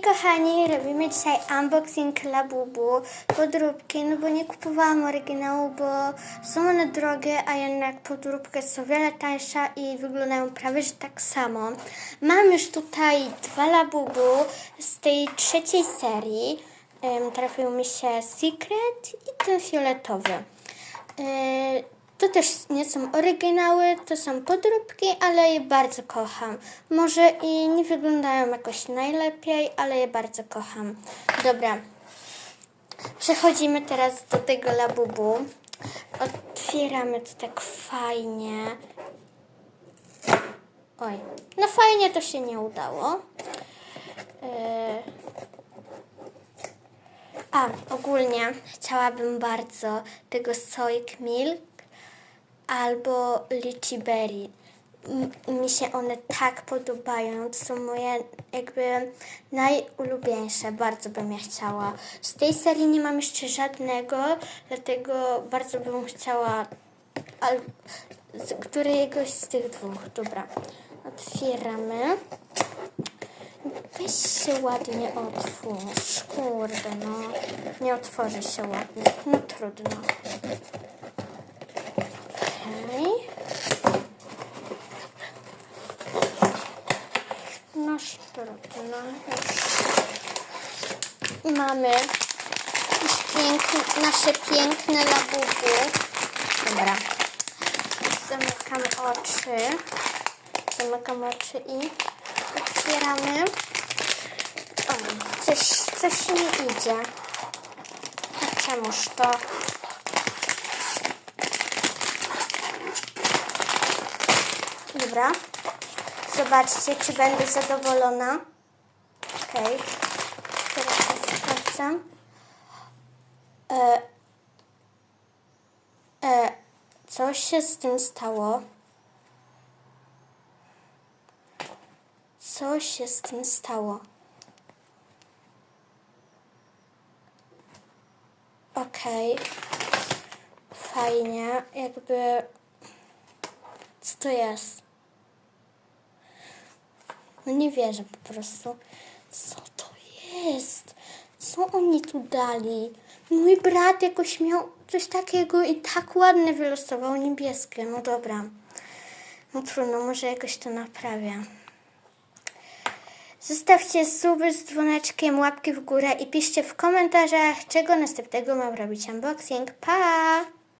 Kochani, robimy dzisiaj unboxing Labubu podróbki, no bo nie kupowałam oryginału, bo są one drogie, a jednak podróbka o wiele tańsza i wyglądają prawie że tak samo. Mam już tutaj dwa Labubu z tej trzeciej serii. Trafił mi się Secret i ten fioletowy. To też nie są oryginały, to są podróbki, ale je bardzo kocham. Może i nie wyglądają jakoś najlepiej, ale je bardzo kocham. Dobra, przechodzimy teraz do tego labubu. Otwieramy to tak fajnie. Oj, no fajnie to się nie udało. Yy, a, ogólnie chciałabym bardzo tego Soik Milk albo Lychee Berry. Mi się one tak podobają. To są moje jakby najulubieńsze. Bardzo bym je chciała. Z tej serii nie mam jeszcze żadnego, dlatego bardzo bym chciała al- z któregoś z tych dwóch. Dobra, otwieramy. Weź się ładnie otwórz. Kurde, no. Nie otworzy się ładnie. No trudno. Okej. No trudno. Już. Mamy piękne, nasze piękne labubu. Dobra. Zamykam oczy. Zamykam oczy i otwieramy. O, coś, coś nie idzie. A czemuż to? Dobra. Zobaczcie, czy będę zadowolona. Okej. Teraz sprawdzam. E, e, co się z tym stało? Co się z tym stało? Okej. Fajnie. Jakby... Co to jest? No nie wierzę po prostu. Co to jest? Co oni tu dali? Mój brat jakoś miał coś takiego i tak ładnie wylosował niebieskie. No dobra. No trudno, może jakoś to naprawię. Zostawcie suby z dzwoneczkiem, łapki w górę i piszcie w komentarzach, czego następnego mam robić unboxing. Pa!